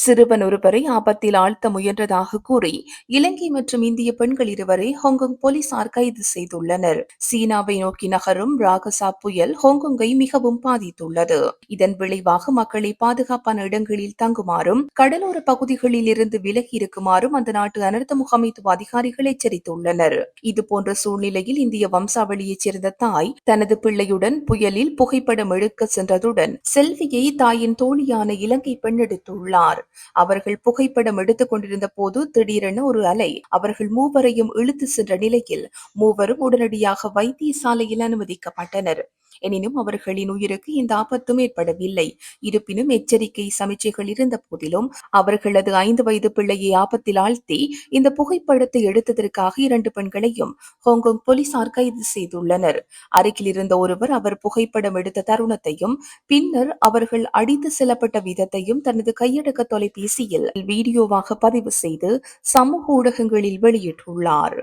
சிறுவன் ஒருவரை ஆபத்தில் ஆழ்த்த முயன்றதாக கூறி இலங்கை மற்றும் இந்திய பெண்கள் இருவரை ஹாங்காங் போலீசார் கைது செய்துள்ளனர். சீனாவை நோக்கி நகரும் ராகசா புயல் ஹாங்காங்கை மிகவும் பாதித்துள்ளது. இதன் விளைவாக மக்களை பாதுகாப்பான இடங்களில் தங்குமாறும் கடலோர பகுதிகளில் இருந்து விலகி இருக்குமாறும் அந்த நாட்டு அனர்த்த முகாமைத்துவ அதிகாரிகள் எச்சரித்துள்ளனர். இதுபோன்ற சூழ்நிலையில் இந்திய வம்சாவளியைச் சேர்ந்த தாய் தனது பிள்ளையுடன் புயலில் புகைப்படம் எடுக்க சென்றதுடன் செல்வியை தாயின் தோழியான இலங்கை பெண் எடுத்துள்ளார். அவர்கள் புகைப்படம் எடுத்துக் கொண்டிருந்த போது திடீரென ஒரு அலை அவர்கள் மூவரையும் இழுத்து சென்ற நிலையில் மூவரும் உடனடியாக வைத்தியசாலையில் அனுமதிக்கப்பட்டனர். எனினும் அவர்களின் உயிருக்கு இந்த ஆபத்தும் ஏற்படவில்லை. இருப்பினும் எச்சரிக்கை சமிச்சைகள் இருந்த போதிலும் அவர்களது ஐந்து வயது பிள்ளையை ஆபத்தில் ஆழ்த்தி இந்த புகைப்படத்தை எடுத்ததற்காக இரண்டு பெண்களையும் ஹாங்காங் போலீசார் கைது செய்துள்ளனர். அருகில் இருந்த ஒருவர் அவர் புகைப்படம் எடுத்த தருணத்தையும் பின்னர் அவர்கள் அடித்து செல்லப்பட்ட விதத்தையும் தனது கையடக்க தொலைபேசியில் வீடியோவாக பதிவு செய்து சமூக ஊடகங்களில் வெளியிட்டுள்ளார்.